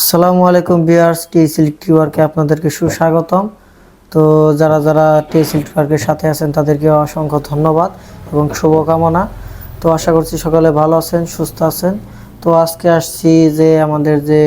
আসসালামু আলাইকুম বিয়ার্স টি সিল্ক ওয়ার্কে আপনাদেরকে সুস্বাগতম। তো যারা যারা টি সিল্ক ওয়ার্কের সাথে আছেন, তাদেরকে অসংখ্য ধন্যবাদ এবং শুভকামনা। তো আশা করছি সকালে ভালো আছেন, সুস্থ আছেন। তো আজকে আসছি যে আমাদের যে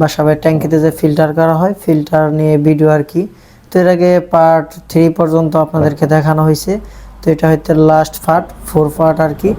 বাসাবাই ট্যাঙ্কিতে যে ফিল্টার করা হয়, ফিল্টার নিয়ে ভিডিও আর কি। তো এর আগে পার্ট থ্রি পর্যন্ত আপনাদেরকে দেখানো হয়েছে। তো এটা হচ্ছে লাস্ট পার্ট, ফোর পার্ট আর কি।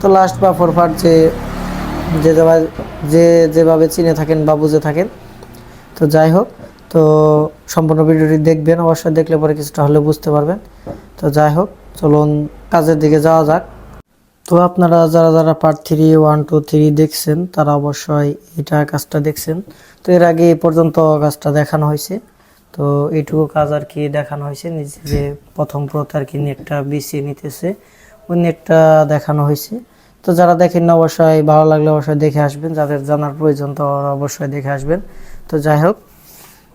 তো লাস্ট বা ফোর পার্ট যে যে যে যেভাবে চিনে থাকেন বা বুঝে থাকেন। তো যাই হোক, তো সম্পূর্ণ ভিডিওটি দেখবেন, অবশ্যই দেখলে পরে কিছুটা হলে বুঝতে পারবেন। তো যাই হোক, চলুন কাজের দিকে যাওয়া যাক। তো আপনারা যারা যারা part three one two three দেখছেন, তারা অবশ্যই এটা কাজটা দেখছেন। তো এর আগে এই পর্যন্ত কাজটা দেখানো হয়েছে। তো এইটুকু কাজ আর কি দেখানো হয়েছে। নিজে যে প্রথম প্রত আর কি নেটটা বিছিয়ে নিতেছে, ওই নেটটা দেখানো হয়েছে। তো যারা দেখেন না, অবশ্যই ভালো লাগলে অবশ্যই দেখে আসবেন। যাদের জানার প্রয়োজন, তো অবশ্যই দেখে আসবেন। তো যাই হোক,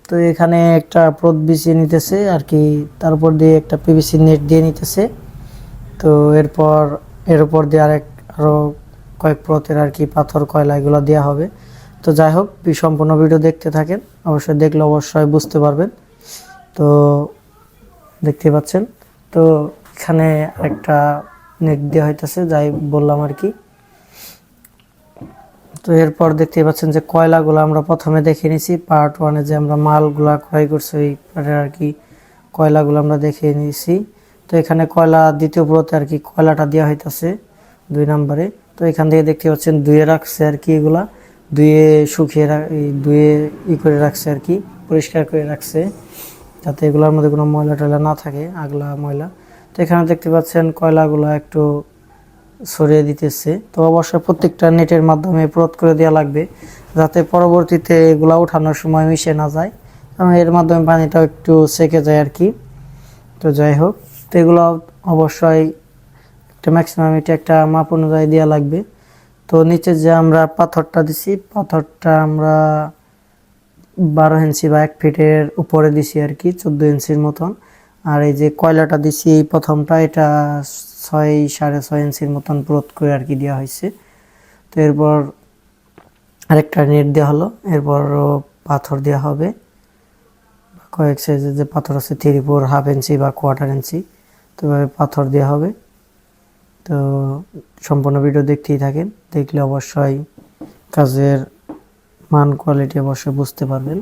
তো এখানে একটা প্রত বিছিয়ে নিতেছে আর কি তারপর দিয়ে একটা পিভিসি নেট দিয়ে নিতেছে। তো এরপর, এর উপর দিয়ে আরেক আরও কয়েক প্রতের আর কি, পাথর, কয়লা এগুলো দেওয়া হবে। তো যাই হোক সম্পূর্ণ ভিডিও দেখতে থাকেন। অবশ্যই দেখলে অবশ্যই বুঝতে পারবেন। তো দেখতে পাচ্ছেন। তো এখানে একটা নেট দেওয়া হইতেছে, যাই বললাম আর কি। তো এরপর দেখতে পাচ্ছেন যে কয়লাগুলো আমরা প্রথমে দেখে নিছি। পার্ট ওয়ানে যে আমরা মালগুলা ক্রয় করছি, ওই আর কি কয়লাগুলো আমরা দেখে নিয়েছি তো এখানে কয়লা, দ্বিতীয় পুরোতে আর কি কয়লাটা দেওয়া হইতাছে দুই নম্বরে। তো এখান থেকে দেখতে পাচ্ছেন দুয়ে রাখছে আর কি এগুলা দুয়ে শুকিয়ে দুয়ে ই করে রাখছে আর কি, পরিষ্কার করে রাখছে, যাতে এগুলোর মধ্যে কোনো ময়লা টয়লা না থাকে, আগলা ময়লা। তো এখানে দেখতে পাচ্ছেন কয়লাগুলো একটু সরিয়ে দিতেছে। তো অবশ্যই প্রত্যেকটা নেটের মাধ্যমে প্রদ করে দেওয়া লাগবে, যাতে পরবর্তীতে এগুলা ওঠানোর সময় মিশে না যায়। কারণ এর মাধ্যমে পানিটাও একটু সেকে যায় আর কি তো যাই হোক, তো এগুলো অবশ্যই একটা ম্যাক্সিমাম এটা একটা মাপ অনুযায়ী দেওয়া লাগবে। তো নিচে যে আমরা পাথরটা দিছি, পাথরটা আমরা বারো ইঞ্চি বা এক ফিটের উপরে দিছি আর কি চোদ্দ ইঞ্চির মতন। আর এই যে কয়লাটা দিছি, এই প্রথমটা, এটা ছয়, সাড়ে ছয় ইঞ্চির মতন প্রত করে আর কি দেওয়া হয়েছে। তো এরপর আরেকটা নেট দেওয়া হলো, এরপরও পাথর দেওয়া হবে। কয়েক সাইজের যে পাথর আছে থ্রি ফোর হাফ ইঞ্চি বা কোয়ার্টার ইঞ্চি তো এভাবে পাথর দেওয়া হবে। তো সম্পূর্ণ ভিডিও দেখতেই থাকেন, দেখলে অবশ্যই কাজের মান কোয়ালিটি অবশ্যই বুঝতে পারবেন।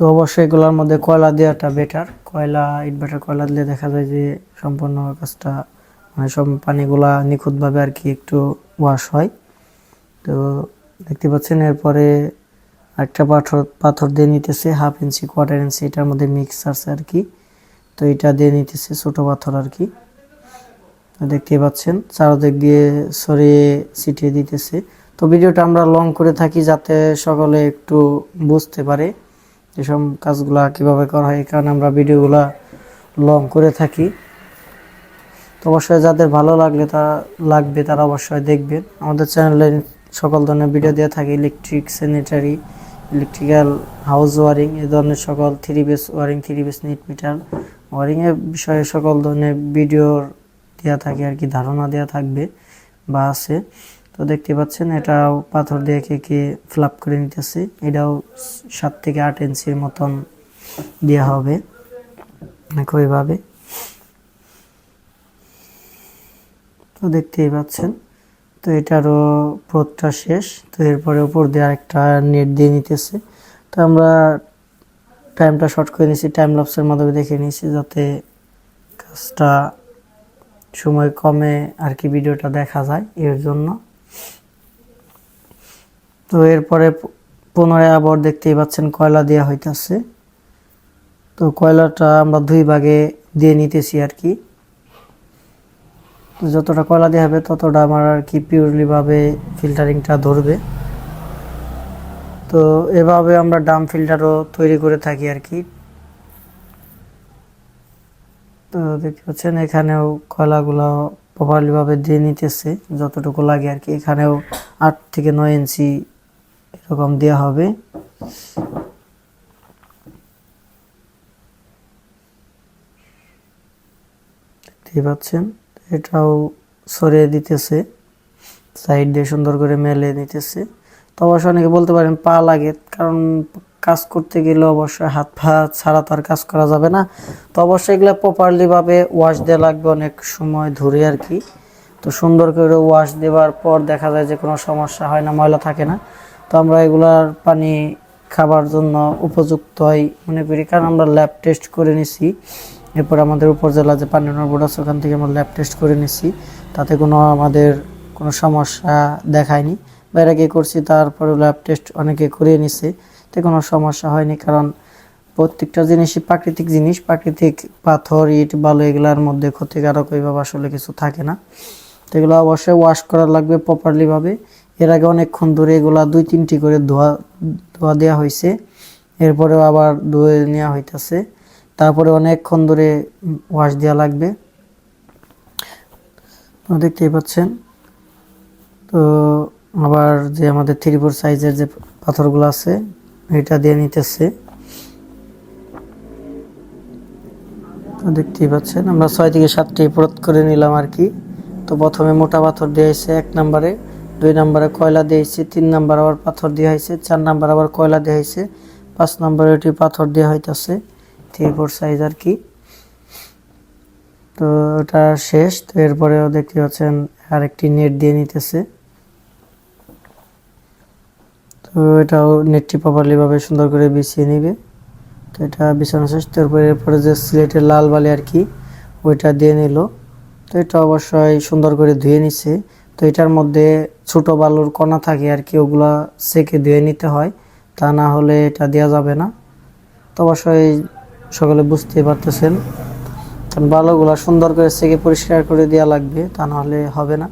তো অবশ্যই এগুলোর মধ্যে কয়লা দেওয়াটা বেটার কয়লা ইনভার্টার কয়লা দিলে দেখা যায় যে সম্পূর্ণ কাজটা মানে সব পানিগুলা নিখুঁতভাবে আর কি একটু ওয়াশ হয়। তো দেখতে পাচ্ছেন এরপরে একটা পাথর পাথর দিয়ে নিতেছে হাফ ইঞ্চি কোয়ার্টার ইঞ্চি এটার মধ্যে মিক্স আছে আর কি। তো এটা দিয়ে নিতেছে ছোট পাথর আর কি। তো দেখতেই পাচ্ছেন, চারদিক দিয়ে সরিয়ে ছিটিয়ে দিতেছে। তো ভিডিওটা আমরা লং করে থাকি যাতে সকলে একটু বুঝতে পারে। এসব কাজগুলা কীভাবে করা হয় কারণে আমরা ভিডিওগুলা লং করে থাকি। তো অবশ্যই যাদের ভালো লাগলে তারা লাগবে তারা অবশ্যই দেখবেন। আমাদের চ্যানেলে সকল ধরনের ভিডিও দেওয়া থাকে electric sanitary electrical house wiring এ ধরনের সকল three base wiring three base net meter ওয়ারিংয়ের বিষয়ে সকল ধরনের ভিডিওর দেওয়া থাকে আর কি, ধারণা দেওয়া থাকবে বা আছে। তো দেখতে পাচ্ছেন, এটাও পাথর দিয়ে কে কে ফ্লাপ করে নিতেছে। এটাও সাত থেকে আট ইঞ্চির মতন দেওয়া হবে একইভাবে তো দেখতেই পাচ্ছেন, তো এটারও প্রতটা শেষ, তো এরপরে উপর দিয়ে আরেকটা নেট দিয়ে নিতেছে। তো আমরা টাইমটা শর্ট করে নিয়েছি টাইম লপসের মাধ্যমে দেখে নিয়েছি যাতে কাজটা সময় কমে আর কি, ভিডিওটা দেখা যায় এর জন্য। তো এরপরে পুনরায় আবার দেখতেই পাচ্ছেন কয়লা দেওয়া হইতেছে। তো কয়লাটা আমরা দুই ভাগে দিয়ে নিতেছি আর কি। তো যতটা কয়লা দেওয়া হবে ততটা আমার আর কি পিওরলি ভাবে ফিল্টারিংটা ধরবে। তো এভাবে আমরা ডাম ফিল্টারও তৈরি করে থাকি আর কি। তো দেখতে পাচ্ছেন এখানেও কয়লাগুলো প্রপারলিভাবে দিয়ে নিতেছে, যতটুকু লাগে আর কি। এখানেও আট থেকে নয় ইঞ্চি এরকম দেওয়া হবে। দেখতেই পাচ্ছেন, এটাও সরিয়ে দিতেছে, সাইড দিয়ে সুন্দর করে মেলে নিতেছে। তো অবশ্য অনেকে বলতে পারেন পা লাগে, কারণ কাজ করতে গেলে অবশ্যই হাত পা ছাড়া তো আর কাজ করা যাবে না। তো অবশ্যই এগুলো প্রপারলি ভাবে ওয়াশ দেওয়া লাগবে অনেক সময় ধরে আর কি। তো সুন্দর করে ওয়াশ দেওয়ার পর দেখা যায় যে কোনো সমস্যা হয় না, ময়লা থাকে না। তো আমরা এগুলার পানি খাবার জন্য উপযুক্ত হয় মনে করি, কারণ আমরা ল্যাব টেস্ট করে নিছি। এরপর আমাদের উপজেলা যে পানি বোর্ড আছে, ওখান থেকে আমরা ল্যাব টেস্ট করে নিছি। তাতে কোনো আমাদের কোনো সমস্যা দেখায়নি। বাইরে গিয়ে করছি তারপরে ল্যাব টেস্ট অনেকে করিয়ে নিছে। তো কোনো সমস্যা হয়নি, কারণ প্রত্যেকটা জিনিসই প্রাকৃতিক জিনিস। প্রাকৃতিক পাথর, ইট, বালু, এগুলার মধ্যে ক্ষতিকারক ওইভাবে আসলে কিছু থাকে না। তো এগুলো অবশ্যই ওয়াশ করা লাগবে প্রপারলি ভাবে। এর আগে অনেকক্ষণ ধরে এগুলা দুই তিনটি করে ধোয়া ধোয়া দেওয়া হয়েছে এরপরেও আবার ধুয়ে নেওয়া হইতেছে। তারপরে অনেকক্ষণ ধরে ওয়াশ দেওয়া লাগবে। দেখতেই পাচ্ছেন। তো আবার যে আমাদের থ্রি ফোর সাইজের যে পাথরগুলো আছে, এটা দিয়ে নিতেছে। দেখতেই পাচ্ছেন, আমরা ছয় থেকে সাতটি প্রত করে নিলাম আর কি। তো প্রথমে মোটা পাথর দিয়েছে এক নম্বরে। দুই নম্বরে কয়লা দিয়েছে, তিন নম্বর আবার পাথর দেওয়া হয়েছে, চার নম্বর আবার কয়লা দেওয়া হয়েছে, পাঁচ নম্বরে ওটি পাথর দেওয়া হইতেছে। থ্রি ফোর সাইজ আর কি। তো ওটা শেষ, তো এরপরেও দেখতে পাচ্ছেন আরেকটি নেট দিয়ে নিতেছে। তো এটাও নেটটি প্রপারলি ভাবে সুন্দর করে বিছিয়ে নিবে। তো এটা বিছানো শেষ তারপরে এরপরে যে সিলেটের লাল বালি আর কি, ওইটা দিয়ে নিল। তো এটা অবশ্যই সুন্দর করে ধুয়ে নিছে। তো এটার মধ্যে ছোট বালুর কণা থাকে আর কি, ওগুলা সেকে ধুয়ে নিতে হয়। তা না হলে এটা দেওয়া যাবে না। তো অবশ্যই সকলে বুঝতে পারতেছেন। কারণ বালুগুলা সুন্দর করে সেকে পরিষ্কার করে দেওয়া লাগবে, তা না হলে হবে না।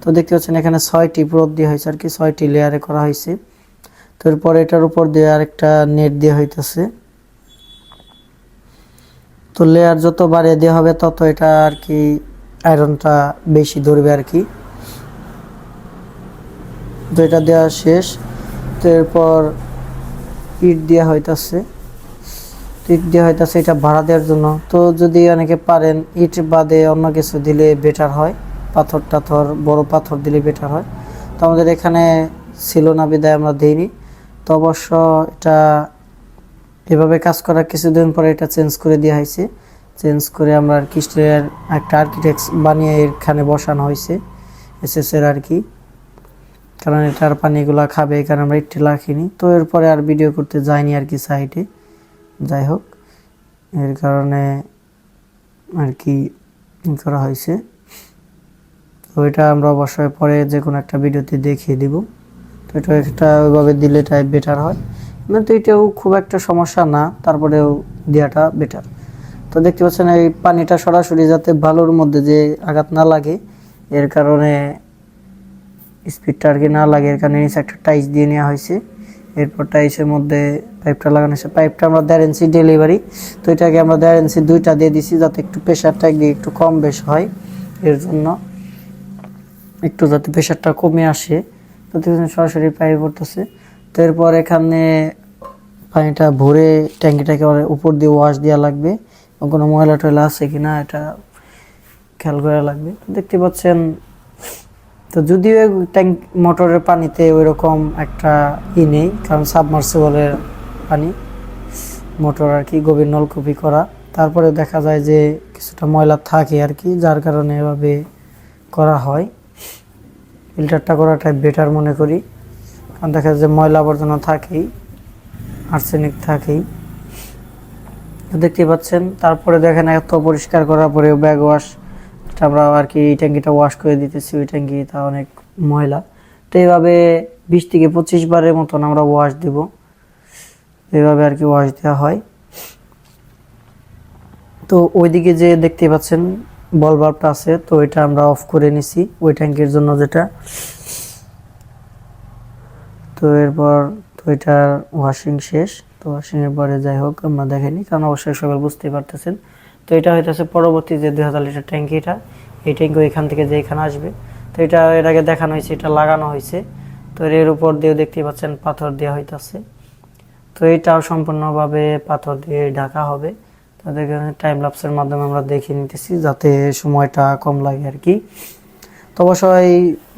তো দেখতে পাচ্ছেন এখানে ছয়টি প্রোদ দেওয়া হয়েছে আর কি, ছয়টি লেয়ারে করা হয়েছে। তো এরপর এটার উপর দিয়ে আরেকটা নেট দেওয়া হইতেছে। তো লেয়ার যত বাড়িয়ে দেওয়া হবে, তত এটা আর কি আয়রনটা বেশি ধরবে আর কি। তো এটা দেওয়া শেষ, তো এরপর ইট দেওয়া হইতাছে। ইট দেওয়া হইতাছে, এটা ভাড়া দেওয়ার জন্য। তো যদি অনেকে পারেন, ইট বাদে অন্য কিছু দিলে বেটার হয়। পাথর টাথর, বড় পাথর দিলে বেটার হয়। তো আমাদের এখানে ছিল না, বিদায় আমরা দিইনি। তো অবশ্য এটা এভাবে কাজ করার কিছুদিন পরে এটা চেঞ্জ করে দেওয়া হয়েছে। চেঞ্জ করে আমরা আর কি একটা আর্কিটেক্ট বানিয়ে এখানে বসানো হয়েছে এসএস এর আর কি। কারণ এটার পানিগুলা খাবে, এই কারণে আমরা একটু রাখিনি তো এরপরে আর ভিডিও করতে যাইনি আর কি সাইডে যাই হোক, এর কারণে আর কি করা হয়েছে। তো এটা আমরা অবশ্যই পরে যে কোনো একটা ভিডিওতে দেখিয়ে দিব। তো এটা একটা ওইভাবে দিলে এটাই বেটার হয়। কিন্তু এটাও খুব একটা সমস্যা না, তারপরেও দেওয়াটা বেটার তো দেখতে পাচ্ছেন এই পানিটা সরাসরি যাতে বালুর মধ্যে যে আঘাত না লাগে, এর কারণে স্পিডটা আর কি না লাগে, এর কারণে নিচে একটা টাইস দিয়ে নেওয়া হয়েছে। এরপর টাইসের মধ্যে পাইপটা লাগানো হয়েছে। পাইপটা আমরা দেড় ডেলিভারি তো এটাকে আমরা দেড় ইঞ্চি দুইটা দিয়ে দিছি যাতে একটু প্রেশারটা একদিকে একটু কম বেশ হয়, এর জন্য একটু যাতে প্রেশারটা কমে আসে। তো দেখছেন সরাসরি পাইপ পড়তেছে। তো এরপর এখানে পানিটা ভরে ট্যাঙ্কিটাকে উপর দিয়ে ওয়াশ দেওয়া লাগবে। এবং কোনো ময়লা টয়লা আছে কিনা, এটা খেয়াল করা লাগবে। দেখতে পাচ্ছেন তো যদিও ট্যাঙ্ক মোটরের পানিতে ওই রকম একটা ই নেই, কারণ সাবমার্সিবলের পানি। মোটর আর কি, গভীর নলকূপি করা। তারপরে দেখা যায় যে কিছুটা ময়লা থাকে আর কি, যার কারণে এভাবে করা হয়। ফিল্টারটা করাটাই বেটার মনে করি। কারণ দেখা যায় যে ময়লা আবর্জনা থাকেই আর্সেনিক থাকেই। দেখতে পাচ্ছেন, তারপরে দেখেন এত পরিষ্কার করার পরেও ব্যাগ ওয়াশ আমরা আর কি এই ট্যাঙ্কিটা ওয়াশ করে দিতেছি, ওই ট্যাঙ্কিটা অনেক ময়লা। তো এইভাবে বিশ থেকে পঁচিশ বারের মতন আমরা ওয়াশ দেব। এইভাবে আর কি ওয়াশ দেওয়া হয়। তো ওইদিকে যে দেখতে পাচ্ছেন বল বাল্বটা আছে, তো এটা আমরা অফ করে নিছি, ওই ট্যাঙ্কের জন্য যেটা। তো এরপর, তো এটার ওয়াশিং শেষ। তো ওয়াশিং এর পরে যাই হোক, আমরা দেখেনি কারণ অবশ্যই সবাই বুঝতেই পারতেছেন। তো এটা হইতেছে পরবর্তী যে দুই হাজার লিটার ট্যাঙ্কি এটা, এই ট্যাঙ্কি এখান থেকে যে এখানে আসবে। তো এটা এর আগে দেখানো হয়েছে, এটা লাগানো হয়েছে। তো এর উপর দিয়ে দেখতে পাচ্ছেন পাথর দেওয়া হইতাছে। তো এটাও সম্পূর্ণভাবে পাথর দিয়ে ঢাকা হবে। তাদের টাইম ল্যাপসের মাধ্যমে আমরা দেখে নিতেছি, যাতে সময়টা কম লাগে আর কি। তো অবশ্যই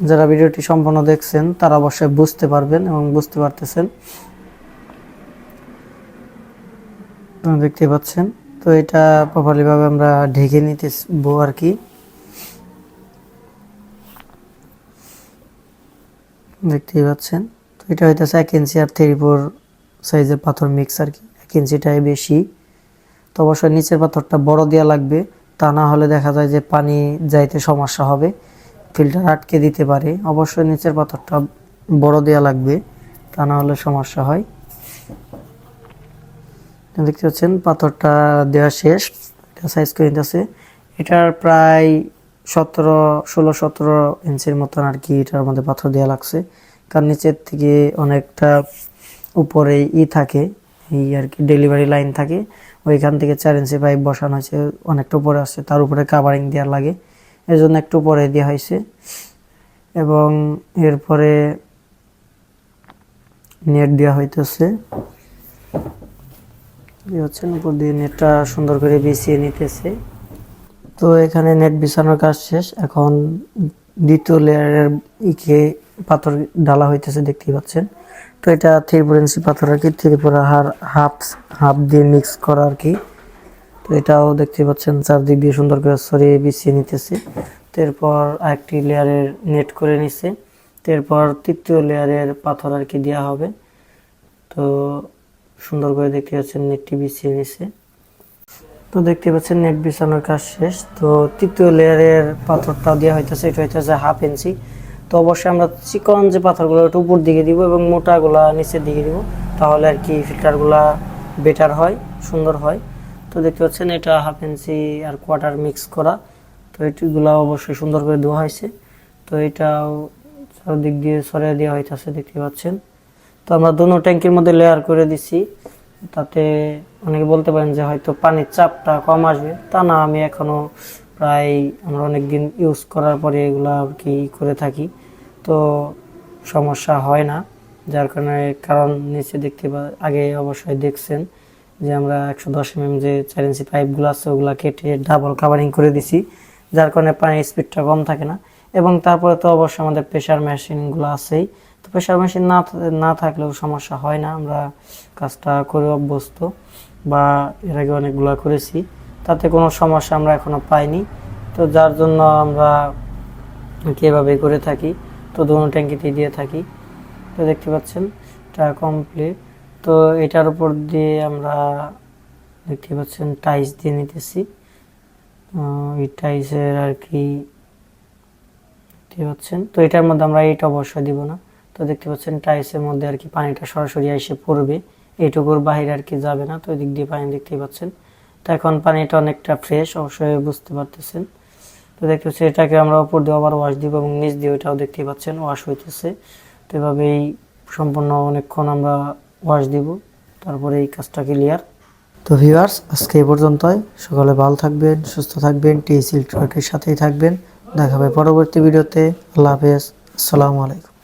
যারা ভিডিওটি সম্পূর্ণ দেখছেন, তারা অবশ্যই বুঝতে পারবেন এবং বুঝতে পারতেছেন। দেখতে পাচ্ছেন। তো এটা প্রপারলি ভাবে আমরা ঢেকে নিতেবো আর কি। দেখতেই পাচ্ছেন। তো এটা হইতেছে এক ইঞ্চি আর থ্রি ফোর সাইজের পাথর মিক্স আর কি। এক ইঞ্চিটাই বেশি। তো অবশ্যই নিচের পাথরটা বড় দেওয়া লাগবে। তা না হলে দেখা যায় যে পানি যাইতে সমস্যা হবে। ফিল্টার আটকে দিতে পারে। অবশ্যই নিচের পাথরটা বড় দেওয়া লাগবে। তা না হলে সমস্যা হয়। দেখতে পাচ্ছেন, পাথরটা দেওয়া শেষ। এটা সাইজ করে নিতেছে এটার প্রায় সতেরো, ষোলো, সতেরো ইঞ্চির মতন আর কি এটার মধ্যে পাথর দেওয়া লাগছে। কারণ নিচের থেকে অনেকটা উপরে ই থাকে, এই আর কি ডেলিভারি লাইন থাকে। ওইখান থেকে চার ইঞ্চি পাইপ বসানো হয়েছে, অনেকটা উপরে আসছে। তার উপরে কাভারিং দেওয়া লাগে। এর জন্য একটু উপরে দেওয়া হয়েছে। এবং এরপরে নেট দেওয়া হইতেছে। হচ্ছেন উপর দিয়ে নেটটা সুন্দর করে বিছিয়ে নিতেছে। তো এখানে নেট বিছানোর কাজ শেষ। এখন দ্বিতীয় লেয়ারের ইকে পাথর ডালা হইতেছে, দেখতেই পাচ্ছেন। তো এটা থ্রি ফোর ইঞ্চি পাথর আর কি, থ্রি ফোর হার, হাফ হাফ দিয়ে মিক্স করা আর কি। তো এটাও দেখতে পাচ্ছেন, চারদিক দিয়ে সুন্দর করে সরিয়ে বিছিয়ে নিতেছে। তো এরপর আরেকটি লেয়ারের নেট করে নিছে। তো এরপর তৃতীয় লেয়ারের পাথর আর কি দেওয়া হবে। তো সুন্দর করে দেখতে পাচ্ছেন নেটটি বিছিয়ে নিছে তো দেখতে পাচ্ছেন নেট বিছানোর কাজ শেষ। তো তৃতীয় লেয়ারের পাথরটা দেওয়া হইতেছে, এটা হইতেছে হাফ ইঞ্চি তো অবশ্যই আমরা চিকন যে পাথরগুলো একটু উপর দিকে দিব এবং মোটাগুলা নিচের দিকে দিব, তাহলে আর কি ফিল্টারগুলা বেটার হয়, সুন্দর হয়। তো দেখতে পাচ্ছেন এটা হাফ ইঞ্চি আর কোয়ার্টার মিক্স করা। তো এটিগুলো অবশ্যই সুন্দর করে দেওয়া হয়েছে। তো এটাও চারদিক দিয়ে সরিয়ে দেওয়া হইতেছে, দেখতে পাচ্ছেন। তো আমরা দুনো ট্যাঙ্কির মধ্যে লেয়ার করে দিছি। তাতে অনেকে বলতে পারেন যে হয়তো পানির চাপটা কম আসবে। তা না, আমি এখনও প্রায় আমরা অনেক দিন ইউজ করার পরে এগুলো আর কি করে থাকি। তো সমস্যা হয় না, যার কারণে কারণ নিচে দেখতে পা আগে অবশ্যই দেখছেন যে আমরা একশো দশ এম যে চার ইঞ্চি পাইপগুলো আছে, ওগুলো কেটে ডাবল কাভারিং করে দিছি, যার কারণে পানির স্পিডটা কম থাকে না। এবং তারপরে তো অবশ্যই আমাদের প্রেশার মেশিনগুলো আছেই প্রেশার মেশিন না না থাকলেও সমস্যা হয় না। আমরা কাজটা করে অভ্যস্ত বা এর আগে অনেকগুলো করেছি। তাতে কোনো সমস্যা আমরা এখনও পাইনি। তো যার জন্য আমরা কীভাবে করে থাকি, তো দুনো ট্যাঙ্কিতে দিয়ে থাকি। তো দেখতে পাচ্ছেন, এটা কমপ্লিট তো এটার উপর দিয়ে আমরা দেখতে পাচ্ছেন টাইস দিয়ে নিতেছি। এই টাইসের আর কি দেখতে পাচ্ছেন। তো এটার মধ্যে আমরা এইটা অবশ্যই দিব না। তো দেখতে পাচ্ছেন টাইসের মধ্যে আর কি পানিটা সরাসরি এসে পড়বে। এইটুকুর বাইরে আর কি যাবে না, তো ওই দিক দিয়ে পানি দেখতেই পাচ্ছেন। তো এখন পানিটা অনেকটা ফ্রেশ অবশ্যই বুঝতে পারতেছেন। তো দেখতে পাচ্ছি এটাকে আমরা উপর দিয়ে আবার ওয়াশ দিব এবং নিচ দিয়ে ওইটাও দেখতেই পাচ্ছেন ওয়াশ হইতেছে। তো এভাবেই সম্পূর্ণ অনেকক্ষণ আমরা ওয়াশ দিব, তারপরে এই কাজটা ক্লিয়ার তো ভিউয়ার্স আজকে এই পর্যন্তই। সকালে ভালো থাকবেন, সুস্থ থাকবেন টি সিল্ক সাথেই থাকবেন। দেখা হবে পরবর্তী ভিডিওতে। আল্লাহ হাফেজ। আসসালামু আলাইকুম।